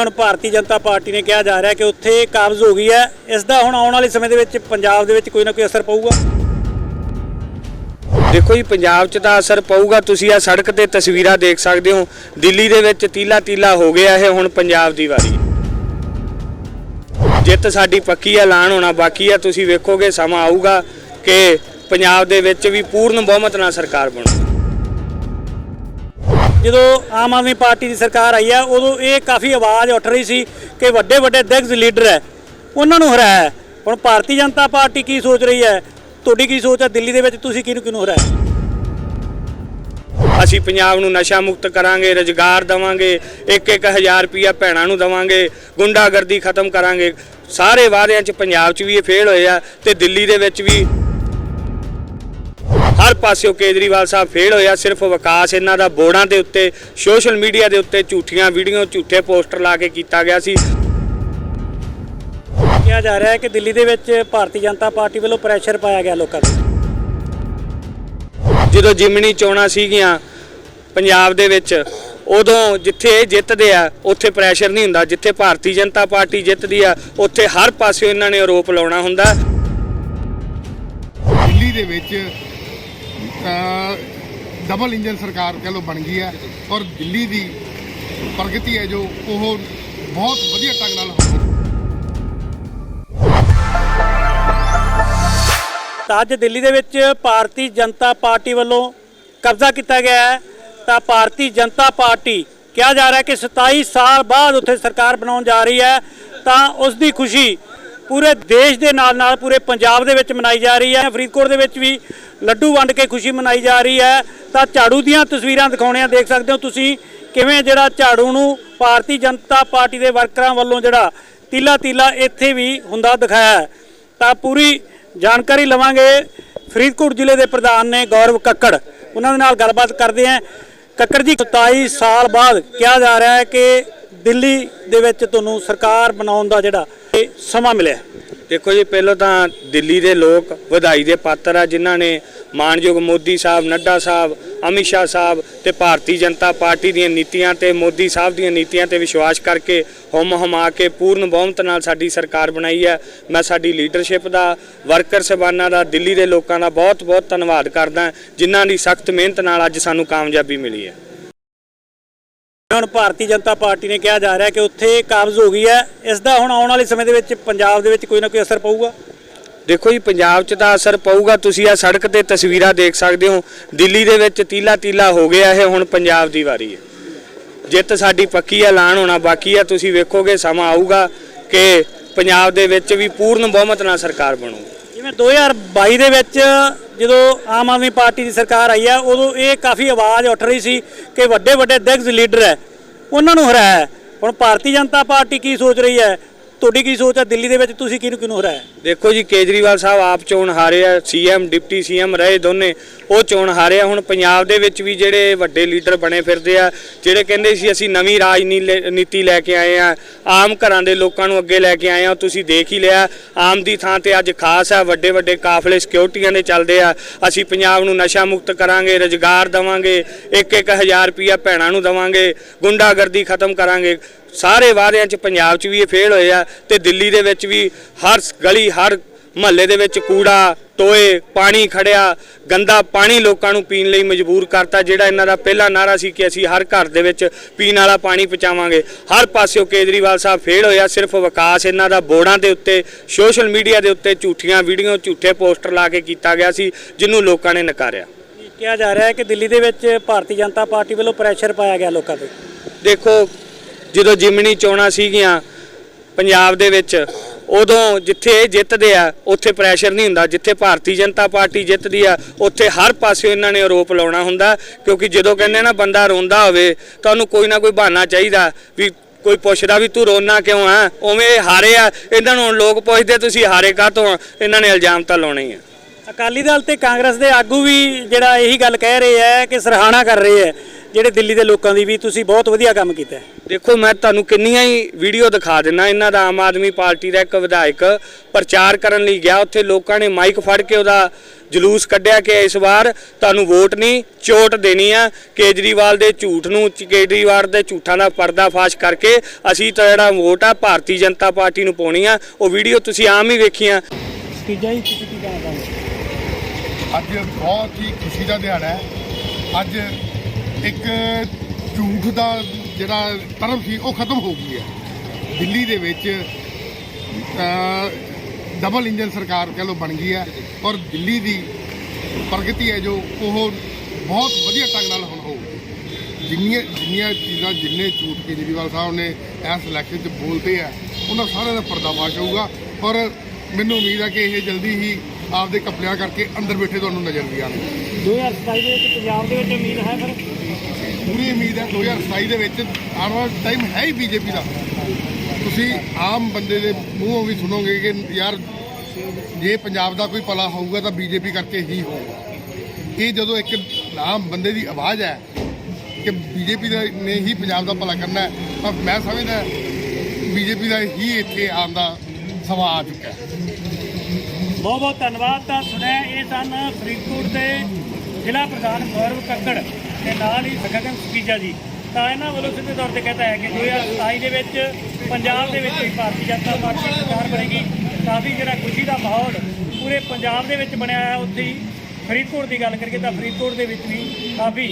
ਹੁਣ ਭਾਰਤੀ ਜਨਤਾ ਪਾਰਟੀ ਨੇ ਕਿਹਾ ਜਾ ਰਿਹਾ ਕਿ ਉੱਥੇ ਕਾਬਜ਼ ਹੋ ਗਈ ਹੈ। ਇਸ ਦਾ ਹੁਣ ਆਉਣ ਵਾਲੇ ਸਮੇਂ ਦੇ ਵਿੱਚ ਪੰਜਾਬ ਦੇ ਵਿੱਚ ਕੋਈ ਨਾ ਕੋਈ ਅਸਰ ਪਊਗਾ। ਦੇਖੋ ਜੀ, ਪੰਜਾਬ 'ਚ ਤਾਂ ਅਸਰ ਪਊਗਾ। ਤੁਸੀਂ ਆ ਸੜਕ ਤੇ ਤਸਵੀਰਾਂ ਦੇਖ ਸਕਦੇ ਹੋ। ਦਿੱਲੀ ਦੇ ਵਿੱਚ ਤੀਲਾ ਤੀਲਾ ਹੋ ਗਿਆ ਇਹ ਹੁਣ ਪੰਜਾਬ ਦੀ ਵਾਰੀ। ਜਿੱਤ ਸਾਡੀ ਪੱਕੀ ਆ, ਐਲਾਨ ਹੋਣਾ ਬਾਕੀ ਆ। ਤੁਸੀਂ ਵੇਖੋਗੇ, ਸਮਾਂ ਆਊਗਾ ਕਿ ਪੰਜਾਬ ਦੇ ਵਿੱਚ ਵੀ ਪੂਰਨ ਬਹੁਮਤ ਨਾਲ ਸਰਕਾਰ ਬਣੂ। ਜਦੋਂ ਆਮ ਆਦਮੀ ਪਾਰਟੀ ਦੀ ਸਰਕਾਰ ਆਈ ਹੈ ਉਦੋਂ ਇਹ ਕਾਫੀ ਆਵਾਜ਼ ਉੱਠ ਰਹੀ ਸੀ ਕਿ ਵੱਡੇ ਵੱਡੇ ਦਿਗਜ ਲੀਡਰ ਹੈ, ਉਹਨਾਂ ਨੂੰ ਹਰਾਇਆ ਹੁਣ ਭਾਰਤੀ ਜਨਤਾ ਪਾਰਟੀ ਕੀ ਸੋਚ ਰਹੀ ਹੈ? ਤੁਹਾਡੀ ਕੀ ਸੋਚ ਹੈ? ਦਿੱਲੀ ਦੇ ਵਿੱਚ ਤੁਸੀਂ ਕਿਹਨੂੰ ਕਿਹਨੂੰ ਹਰਾਇਆ? ਅਸੀਂ ਪੰਜਾਬ ਨੂੰ ਨਸ਼ਾ ਮੁਕਤ ਕਰਾਂਗੇ, ਰੁਜ਼ਗਾਰ ਦਵਾਂਗੇ ਇੱਕ ਇੱਕ ਹਜ਼ਾਰ ਰੁਪਿਆ ਭੈਣਾਂ ਨੂੰ ਦਵਾਂਗੇ, ਗੁੰਡਾਗਰਦੀ ਖਤਮ ਕਰਾਂਗੇ। ਸਾਰੇ ਵਾਅਦਿਆਂ 'ਚ ਪੰਜਾਬ 'ਚ ਵੀ ਇਹ ਫੇਲ ਹੋਏ ਆ ਤੇ ਦਿੱਲੀ ਦੇ ਵਿੱਚ ਵੀ ਹਰ ਪਾਸਿਓਂ ਕੇਜਰੀਵਾਲ ਸਾਹਿਬ ਫੇਲ ਹੋਇਆ ਸਿਰਫ ਵਿਕਾਸ ਇਹਨਾਂ ਦਾ ਬੋਰਡਾਂ ਦੇ ਉੱਤੇ ਸੋਸ਼ਲ ਮੀਡੀਆ ਦੇ ਉੱਤੇ ਝੂਠੀਆਂ ਵੀਡੀਓ ਝੂਠੇ ਪੋਸਟਰ ਲਾ ਕੇ ਕੀਤਾ ਗਿਆ ਸੀ। ਕਿਹਾ ਜਾ ਰਿਹਾ ਹੈ ਕਿ ਦਿੱਲੀ ਦੇ ਵਿੱਚ ਭਾਰਤੀ ਜਨਤਾ ਪਾਰਟੀ ਵੱਲੋਂ ਪ੍ਰੈਸ਼ਰ ਪਾਇਆ ਗਿਆ ਲੋਕਾਂ ਤੇ। ਜਦੋਂ ਜਿਮਣੀ ਚੋਣਾਂ ਸੀਗੀਆਂ ਪੰਜਾਬ ਦੇ ਵਿੱਚ ਉਦੋਂ ਜਿੱਥੇ ਇਹ ਜਿੱਤਦੇ ਆ ਉੱਥੇ ਪ੍ਰੈਸ਼ਰ ਨਹੀਂ ਹੁੰਦਾ। ਜਿੱਥੇ ਭਾਰਤੀ ਜਨਤਾ ਪਾਰਟੀ ਜਿੱਤਦੀ ਆ ਉੱਥੇ ਹਰ ਪਾਸਿਓਂ ਇਹਨਾਂ ਨੇ ਆਰੋਪ ਲਾਉਣਾ ਹੁੰਦਾ। ਦਿੱਲੀ ਦੇ ਵਿੱਚ ਡਬਲ ਇੰਜਨ ਸਰਕਾਰ ਕਹ ਲੋ ਬਣ ਗਈ ਹੈ ਔਰ ਦਿੱਲੀ ਦੀ ਪ੍ਰਗਤੀ ਹੈ ਜੋ ਉਹ ਬਹੁਤ ਵਧੀਆ ਢੰਗ ਨਾਲ ਹੋ ਤਾਂ ਅੱਜ ਦਿੱਲੀ ਦੇ ਵਿੱਚ ਭਾਰਤੀ ਜਨਤਾ ਪਾਰਟੀ ਵੱਲੋਂ ਕਬਜ਼ਾ ਕੀਤਾ ਗਿਆ ਹੈ। ਤਾਂ ਭਾਰਤੀ ਜਨਤਾ ਪਾਰਟੀ ਕਿਹਾ ਜਾ ਰਿਹਾ ਕਿ 27 ਸਾਲ ਬਾਅਦ ਉੱਥੇ ਸਰਕਾਰ ਬਣਾਉਣ ਜਾ ਰਹੀ ਹੈ। ਤਾਂ ਉਸ ਦੀ ਖੁਸ਼ੀ ਪੂਰੇ ਦੇਸ਼ ਦੇ ਨਾਲ ਨਾਲ ਪੂਰੇ ਪੰਜਾਬ ਦੇ ਵਿੱਚ ਮਨਾਈ ਜਾ ਰਹੀ ਹੈ। ਫਰੀਦਕੋਟ ਦੇ ਵਿੱਚ ਵੀ ਲੱਡੂ ਵੰਡ ਕੇ ਖੁਸ਼ੀ ਮਨਾਈ ਜਾ ਰਹੀ ਹੈ। ਤਾਂ ਝਾੜੂ ਦੀਆਂ ਤਸਵੀਰਾਂ ਦਿਖਾਉਣੀਆਂ ਦੇਖ ਸਕਦੇ ਹੋ ਤੁਸੀਂ ਕਿਵੇਂ ਜਿਹੜਾ ਝਾੜੂ ਨੂੰ ਭਾਰਤੀ ਜਨਤਾ ਪਾਰਟੀ ਦੇ ਵਰਕਰਾਂ ਵੱਲੋਂ ਜਿਹੜਾ ਤੀਲਾ ਤੀਲਾ ਇੱਥੇ ਵੀ ਹੁੰਦਾ ਦਿਖਾਇਆ ਤਾਂ ਪੂਰੀ ਜਾਣਕਾਰੀ ਲਵਾਂਗੇ। ਫਰੀਦਕੋਟ ਜ਼ਿਲ੍ਹੇ ਦੇ ਪ੍ਰਧਾਨ ਨੇ ਗੌਰਵ ਕੱਕੜ। ਉਹਨਾਂ ਦੇ ਨਾਲ ਗੱਲਬਾਤ ਕਰਦੇ ਹਾਂ ਕੱਕੜ ਜੀ 27 ਸਾਲ ਬਾਅਦ ਕਿਹਾ ਜਾ ਰਿਹਾ ਹੈ ਕਿ ਦਿੱਲੀ ਦੇ ਵਿੱਚ ਤੁਹਾਨੂੰ ਸਰਕਾਰ ਬਣਾਉਣ ਦਾ ਜਿਹੜਾ ਇਹ ਸਮਾਂ ਮਿਲਿਆ ਦੇਖੋ ਜੀ, ਪਹਿਲਾਂ ਤਾਂ ਦਿੱਲੀ ਦੇ ਲੋਕ ਵਧਾਈ ਦੇ ਪਾਤਰ ਆ, ਜਿਨ੍ਹਾਂ ਨੇ ਮਾਨਯੋਗ ਮੋਦੀ ਸਾਹਿਬ, ਨੱਡਾ ਸਾਹਿਬ, ਅਮਿਤ ਸ਼ਾਹ ਸਾਹਿਬ ਤੇ ਭਾਰਤੀ ਜਨਤਾ ਪਾਰਟੀ ਦੀਆਂ ਨੀਤੀਆਂ ਤੇ ਮੋਦੀ ਸਾਹਿਬ ਦੀਆਂ ਨੀਤੀਆਂ ਤੇ ਵਿਸ਼ਵਾਸ ਕਰਕੇ ਹੁਮ ਹਮਾ ਕੇ ਪੂਰਨ ਬਹੁਮਤ ਨਾਲ ਸਾਡੀ ਸਰਕਾਰ ਬਣਾਈ ਹੈ। ਮੈਂ ਸਾਡੀ ਲੀਡਰਸ਼ਿਪ ਦਾ ਵਰਕਰ ਸਬਾਨਾਂ ਦਾ, ਦਿੱਲੀ ਦੇ ਲੋਕਾਂ ਦਾ ਬਹੁਤ ਬਹੁਤ ਧੰਨਵਾਦ ਕਰਦਾ, ਜਿਨ੍ਹਾਂ ਦੀ ਸਖਤ ਮਿਹਨਤ ਨਾਲ ਅੱਜ ਸਾਨੂੰ ਕਾਮਯਾਬੀ ਮਿਲੀ ਹੈ। ਹੁਣ ਭਾਰਤੀ ਜਨਤਾ ਪਾਰਟੀ ਨੇ ਕਿਹਾ ਜਾ ਰਿਹਾ ਕਿ ਉੱਥੇ ਕਾਬਜ਼ ਹੋ ਗਈ ਹੈ। ਇਸ ਦਾ ਹੁਣ ਆਉਣ ਵਾਲੇ ਸਮੇਂ ਦੇ ਵਿੱਚ ਪੰਜਾਬ ਦੇ ਵਿੱਚ ਕੋਈ ਨਾ ਕੋਈ ਅਸਰ ਪਊਗਾ। ਦੇਖੋ ਜੀ ਪੰਜਾਬ 'ਚ ਤਾਂ ਅਸਰ ਪਊਗਾ। ਤੁਸੀਂ ਆ ਸੜਕ ਤੇ ਤਸਵੀਰਾਂ ਦੇਖ ਸਕਦੇ ਹੋ। ਦਿੱਲੀ ਦੇ ਵਿੱਚ ਤੀਲਾ ਤੀਲਾ ਹੋ ਗਿਆ ਇਹ ਹੁਣ ਪੰਜਾਬ ਦੀ ਵਾਰੀ ਹੈ। ਜਿੱਤ ਸਾਡੀ ਪੱਕੀ ਆ ਐਲਾਨ ਹੋਣਾ ਬਾਕੀ ਆ। ਤੁਸੀਂ ਵੇਖੋਗੇ ਸਮਾਂ ਆਊਗਾ ਕਿ ਪੰਜਾਬ ਦੇ ਵਿੱਚ ਵੀ ਪੂਰਨ ਬਹੁਮਤ ਨਾਲ ਸਰਕਾਰ ਬਣੂ। ਜਿਵੇਂ 2022 ਦੇ ਵਿੱਚ ਜਦੋਂ ਆਮ ਆਦਮੀ ਪਾਰਟੀ ਦੀ ਸਰਕਾਰ ਆਈ ਹੈ, ਉਦੋਂ ਇਹ ਕਾਫੀ ਆਵਾਜ਼ ਉੱਠ ਰਹੀ ਸੀ ਕਿ ਵੱਡੇ ਵੱਡੇ ਦਿਗਜ ਲੀਡਰ ਹੈ, ਉਹਨਾਂ ਨੂੰ ਹਰਾਇਆ ਹੁਣ ਭਾਰਤੀ ਜਨਤਾ ਪਾਰਟੀ ਕੀ ਸੋਚ ਰਹੀ ਹੈ? ਤੁਹਾਡੀ ਕੀ ਸੋਚ ਹੈ ਦਿੱਲੀ ਦੇ ਵਿੱਚ ਤੁਸੀਂ ਕਿਹਨੂੰ ਕਿਹਨੂੰ ਹਰਾਇਆ? ਦੇਖੋ ਜੀ, ਕੇਜਰੀਵਾਲ ਸਾਹਿਬ ਆਪ ਚੋਣ ਹਾਰੇ ਆ, ਸੀਐਮ, ਡਿਪਟੀ ਸੀਐਮ ਰਹੇ ਦੋਨੇ, ਉਹ ਚੋਣ ਹਾਰੇ ਆ। ਹੁਣ ਪੰਜਾਬ ਦੇ ਵਿੱਚ ਵੀ ਜਿਹੜੇ ਵੱਡੇ ਲੀਡਰ ਬਣੇ ਫਿਰਦੇ ਆ, ਜਿਹੜੇ ਕਹਿੰਦੇ ਸੀ ਅਸੀਂ ਨਵੀਂ ਰਾਜਨੀਤੀ ਲੈ ਕੇ ਆਏ ਆ, ਆਮ ਘਰਾਂ ਦੇ ਲੋਕਾਂ ਨੂੰ ਅੱਗੇ ਲੈ ਕੇ ਆਏ ਆ ਤੁਸੀਂ ਦੇਖ ਹੀ ਲਿਆ। ਆਮ ਦੀ ਥਾਂ ਤੇ ਅੱਜ ਖਾਸ ਆ, ਵੱਡੇ ਵੱਡੇ ਕਾਫਲੇ ਸਿਕਿਉਰਟੀਆਂ ਦੇ ਚੱਲਦੇ ਆ। ਅਸੀਂ ਪੰਜਾਬ ਨੂੰ ਨਸ਼ਾ ਮੁਕਤ ਕਰਾਂਗੇ, ਰੁਜ਼ਗਾਰ ਦਵਾਂਗੇ ਇੱਕ ਇੱਕ ਹਜ਼ਾਰ ਰੁਪਿਆ ਭੈਣਾਂ ਨੂੰ ਦਵਾਂਗੇ, ਗੁੰਡਾਗਰਦੀ ਖਤਮ ਕਰਾਂਗੇ। ਸਾਰੇ ਵਾਅਦਿਆਂ 'ਚ ਪੰਜਾਬ 'ਚ ਵੀ ਇਹ ਫੇਲ ਹੋਏ ਆ ਤੇ ਦਿੱਲੀ ਦੇ ਵਿੱਚ ਵੀ ਹਰ ਗਲੀ ਹਰ ਮਹੱਲੇ ਦੇ ਵਿੱਚ ਕੂੜਾ ਟੋਏ ਪਾਣੀ ਖੜਿਆ ਗੰਦਾ ਪਾਣੀ ਲੋਕਾਂ ਨੂੰ ਪੀਣ ਲਈ ਮਜਬੂਰ ਕਰਤਾ ਜਿਹੜਾ ਇਹਨਾਂ ਦਾ ਪਹਿਲਾ ਨਾਰਾ ਸੀ ਕਿ ਅਸੀਂ ਹਰ ਘਰ ਦੇ ਵਿੱਚ ਪੀਣ ਵਾਲਾ ਪਾਣੀ ਪਹੁੰਚਾਵਾਂਗੇ। ਹਰ ਪਾਸਿਓਂ ਕੇਜਰੀਵਾਲ ਸਾਹਿਬ ਫੇਲ ਹੋਇਆ ਸਿਰਫ ਵਿਕਾਸ ਇਹਨਾਂ ਦਾ ਬੋਰਡਾਂ ਦੇ ਉੱਤੇ ਸੋਸ਼ਲ ਮੀਡੀਆ ਦੇ ਉੱਤੇ ਝੂਠੀਆਂ ਵੀਡੀਓ ਝੂਠੇ ਪੋਸਟਰ ਲਾ ਕੇ ਕੀਤਾ ਗਿਆ ਸੀ ਜਿਹਨੂੰ ਲੋਕਾਂ ਨੇ ਨਕਾਰਿਆ। ਕਿਹਾ ਜਾ ਰਿਹਾ ਹੈ ਕਿ ਦਿੱਲੀ ਦੇ ਵਿੱਚ ਭਾਰਤੀ ਜਨਤਾ ਪਾਰਟੀ ਵੱਲੋਂ ਪ੍ਰੈਸ਼ਰ ਪਾਇਆ ਗਿਆ ਲੋਕਾਂ ਤੇ। ਦੇਖੋ ਜਦੋਂ ਜਿਮਣੀ ਚੋਣਾਂ ਸੀਗੀਆਂ ਪੰਜਾਬ ਦੇ ਵਿੱਚ, ਉਦੋਂ ਜਿੱਥੇ ਇਹ ਜਿੱਤਦੇ ਆ, ਉੱਥੇ ਪ੍ਰੈਸ਼ਰ ਨਹੀਂ ਹੁੰਦਾ। ਜਿੱਥੇ ਭਾਰਤੀ ਜਨਤਾ ਪਾਰਟੀ ਜਿੱਤਦੀ ਆ, ਉੱਥੇ ਹਰ ਪਾਸੇ ਇਹਨਾਂ ਨੇ ਆਰੋਪ ਲਾਉਣਾ ਹੁੰਦਾ, ਕਿਉਂਕਿ ਜਦੋਂ ਕਹਿੰਦੇ ਨਾ ਬੰਦਾ ਰੋਂਦਾ ਹੋਵੇ ਤਾਂ ਉਹਨੂੰ ਕੋਈ ਨਾ ਕੋਈ ਬਹਾਨਾ ਚਾਹੀਦਾ ਵੀ ਕੋਈ ਪੁੱਛਦਾ ਵੀ ਤੂੰ ਰੋਣਾ ਕਿਉਂ ਆ? ਉਵੇਂ ਹਾਰੇ ਆ। ਇਹਨਾਂ ਨੂੰ ਹੁਣ ਲੋਕ ਪੁੱਛਦੇ, ਤੁਸੀਂ ਹਾਰੇ ਕਾਹਤੋਂ ਆ? ਇਹਨਾਂ ਨੇ ਇਲਜ਼ਾਮ ਤਾਂ ਲਾਉਣੇ ਹੀ ਆ। ਅਕਾਲੀ ਦਲ ਤੇ ਕਾਂਗਰਸ ਦੇ ਆਗੂ ਵੀ ਜਿਹੜਾ ਇਹੀ ਗੱਲ ਕਹਿ ਰਹੇ ਹੈ ਕਿ ਸਰਹਾਣਾ ਕਰ ਰਹੇ ਹੈ ਜਿਹੜੇ ਦਿੱਲੀ ਦੇ ਲੋਕਾਂ ਦੀ ਵੀ ਤੁਸੀਂ ਬਹੁਤ ਵਧੀਆ ਕੰਮ ਕੀਤਾ ਹੈ। ਦੇਖੋ ਮੈਂ ਤੁਹਾਨੂੰ ਕਿੰਨੀਆਂ ਹੀ ਵੀਡੀਓ ਦਿਖਾ ਦਿੰਨਾ ਇਹਨਾਂ ਦਾ ਆਮ ਆਦਮੀ ਪਾਰਟੀ ਦਾ ਇੱਕ ਵਿਧਾਇਕ ਪ੍ਰਚਾਰ ਕਰਨ ਲਈ ਗਿਆ। ਉੱਥੇ ਲੋਕਾਂ ਨੇ ਮਾਈਕ ਫੜ ਕੇ ਉਹਦਾ ਜਲੂਸ ਕੱਢਿਆ ਕਿ ਇਸ ਵਾਰ ਤੁਹਾਨੂੰ ਵੋਟ ਨਹੀਂ ਚੋਟ ਦੇਣੀ ਆ। ਕੇਜਰੀਵਾਲ ਦੇ ਝੂਠ ਨੂੰ ਕੇਜਰੀਵਾਲ ਦੇ ਝੂਠਾਂ ਦਾ ਪਰਦਾਫਾਸ਼ ਕਰਕੇ ਅਸੀਂ ਤਾਂ ਜਿਹੜਾ ਵੋਟ ਆ ਭਾਰਤੀ ਜਨਤਾ ਪਾਰਟੀ ਨੂੰ ਪਾਉਣੀ ਆ। ਉਹ ਵੀਡੀਓ ਤੁਸੀਂ ਆਮ ਹੀ ਵੇਖੀਆਂ। ਤੀਜਾ ਹੀ ਤੁਸੀਂ ਕੀ ਕਹਿਣਾ ਚਾਹੁੰਦੇ ਅੱਜ ਬਹੁਤ ਹੀ ਖੁਸ਼ੀ ਦਾ ਦਿਹਾੜਾ ਹੈ। ਅੱਜ ਇੱਕ ਝੂਠ ਦਾ ਜਿਹੜਾ ਧਰਮ ਸੀ, ਉਹ ਖਤਮ ਹੋ ਗਈ ਹੈ। ਦਿੱਲੀ ਦੇ ਵਿੱਚ ਡਬਲ ਇੰਜਨ ਸਰਕਾਰ ਕਹਿ ਲੋ ਬਣ ਗਈ ਹੈ ਔਰ ਦਿੱਲੀ ਦੀ ਪ੍ਰਗਤੀ ਹੈ ਜੋ ਉਹ ਬਹੁਤ ਵਧੀਆ ਢੰਗ ਨਾਲ ਹੁਣ ਹੋਊਗੀ ਜਿੰਨੀਆਂ ਜਿੰਨੀਆਂ ਚੀਜ਼ਾਂ, ਜਿੰਨੇ ਝੂਠ ਕੇਜਰੀਵਾਲ ਸਾਹਿਬ ਨੇ ਇਸ ਇਲੈਕਸ਼ਨ 'ਚ ਬੋਲਦੇ ਆ, ਉਹਨਾਂ ਸਾਰਿਆਂ ਦਾ ਪਰਦਾਫਾਸ਼ ਹੋਊਗਾ। ਔਰ ਮੈਨੂੰ ਉਮੀਦ ਹੈ ਕਿ ਇਹ ਜਲਦੀ ਹੀ ਆਪਦੇ ਕੱਪੜਿਆਂ ਕਰਕੇ ਅੰਦਰ ਬੈਠੇ ਤੁਹਾਨੂੰ ਨਜ਼ਰ ਵੀ ਆਉਣਗੇ। 2027 ਦੇ ਵਿੱਚ ਪੰਜਾਬ ਦੇ ਵਿੱਚ ਉਮੀਦ ਹੈ ਫਿਰ? ਪੂਰੀ ਉਮੀਦ ਹੈ 2027 ਦੇ ਵਿੱਚ ਆਉਣ ਵਾਲਾ ਟਾਈਮ ਹੈ ਹੀ ਬੀਜੇਪੀ ਦਾ। ਤੁਸੀਂ ਆਮ ਬੰਦੇ ਦੇ ਮੂੰਹੋਂ ਵੀ ਸੁਣੋਗੇ ਕਿ ਯਾਰ ਜੇ ਪੰਜਾਬ ਦਾ ਕੋਈ ਭਲਾ ਹੋਊਗਾ ਤਾਂ ਬੀਜੇਪੀ ਕਰਕੇ ਹੀ ਹੋਊਗਾ। ਇਹ ਜਦੋਂ ਇੱਕ ਆਮ ਬੰਦੇ ਦੀ ਆਵਾਜ਼ ਹੈ ਕਿ ਬੀਜੇਪੀ ਦਾ ਨੇ ਹੀ ਪੰਜਾਬ ਦਾ ਭਲਾ ਕਰਨਾ ਹੈ ਤਾਂ ਮੈਂ ਸਮਝਦਾ ਬੀਜੇਪੀ ਦਾ ਹੀ ਇੱਥੇ ਆਉਣ ਦਾ ਸਮਾਂ ਆ ਚੁੱਕਾ ਹੈ। ਬਹੁਤ ਬਹੁਤ ਧੰਨਵਾਦ। ਤਾਂ ਸੁਣਿਆ ਇਹ ਸਨ ਫਰੀਦਕੋਟ ਦੇ ਜ਼ਿਲ੍ਹਾ ਪ੍ਰਧਾਨ ਗੌਰਵ ਕੱਕੜ ਤੇ ਨਾਲ ਹੀ ਗਗਨ ਸੁਖੀਜਾ ਜੀ। ਤਾਂ ਇਹਨਾਂ ਵੱਲੋਂ ਸਿੱਧੇ ਤੌਰ ਤੇ ਕਹਤਾ ਹੈ ਕਿ 2027 ਦੇ ਵਿੱਚ ਪੰਜਾਬ ਦੇ ਵਿੱਚ ਵੀ ਭਾਰਤੀ ਜਨਤਾ ਪਾਰਟੀ ਦੀ ਸਰਕਾਰ ਬਣੇਗੀ। ਕਾਫੀ ਜਿਹੜਾ ਖੁਸ਼ੀ ਦਾ ਮਾਹੌਲ ਪੂਰੇ ਪੰਜਾਬ ਦੇ ਵਿੱਚ ਬਣਿਆ ਹੈ ਉੱਥੇ ਹੀ ਫਰੀਦਕੋਟ ਦੀ ਗੱਲ ਕਰੀਏ ਤਾਂ ਫਰੀਦਕੋਟ ਦੇ ਵਿੱਚ ਵੀ ਕਾਫੀ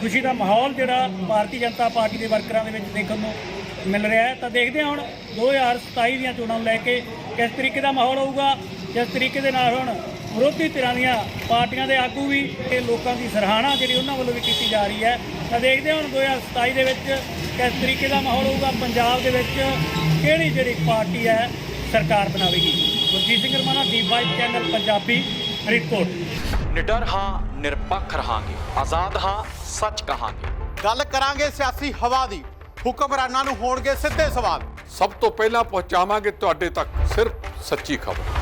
ਖੁਸ਼ੀ ਦਾ ਮਾਹੌਲ ਜਿਹੜਾ ਭਾਰਤੀ ਜਨਤਾ ਪਾਰਟੀ ਦੇ ਵਰਕਰਾਂ ਦੇ ਵਿੱਚ ਦੇਖਣ ਨੂੰ ਮਿਲ ਰਿਹਾ ਹੈ। ਤਾਂ ਦੇਖਦੇ ਹਾਂ ਹੁਣ 2027 ਦੀਆਂ ਚੋਣਾਂ ਨੂੰ ਲੈ ਕੇ ਕਿਸ ਤਰੀਕੇ ਦਾ ਮਾਹੌਲ ਹੋਊਗਾ। ਜਿਸ ਤਰੀਕੇ ਦੇ ਨਾਲ ਹੁਣ ਵਿਰੋਧੀ ਧਿਰਾਂ ਦੀਆਂ ਪਾਰਟੀਆਂ ਦੇ ਆਗੂ ਵੀ ਤੇ ਲੋਕਾਂ ਦੀ ਸਰਾਹਨਾ ਜਿਹੜੀ ਉਹਨਾਂ ਵੱਲੋਂ ਵੀ ਕੀਤੀ ਜਾ ਰਹੀ ਹੈ। ਤਾਂ ਦੇਖਦੇ ਹਾਂ ਹੁਣ 2027 ਦੇ ਵਿੱਚ ਕਿਸ ਤਰੀਕੇ ਦਾ ਮਾਹੌਲ ਹੋਊਗਾ ਪੰਜਾਬ ਦੇ ਵਿੱਚ ਕਿਹੜੀ ਜਿਹੜੀ ਪਾਰਟੀ ਹੈ ਸਰਕਾਰ ਬਣਾਵੇਗੀ? ਗੁਰਜੀਤ ਸਿੰਘ ਰਮਾਣਾ D5 ਚੈਨਲ ਪੰਜਾਬੀ ਫਰੀਦਕੋਟ ਨਿਡਰ ਹਾਂ ਨਿਰਪੱਖ ਰਹਾਂਗੇ। ਆਜ਼ਾਦ ਹਾਂ ਸੱਚ ਕਹਾਂਗੇ। ਗੱਲ ਕਰਾਂਗੇ ਸਿਆਸੀ ਹਵਾ ਦੀ। ਹੁਕਮਰਾਨਾਂ ਨੂੰ ਹੋਣਗੇ ਸਿੱਧੇ ਸਵਾਲ। ਸਭ ਤੋਂ ਪਹਿਲਾਂ ਪਹੁੰਚਾਵਾਂਗੇ ਤੁਹਾਡੇ ਤੱਕ ਸਿਰਫ ਸੱਚੀ ਖਬਰ।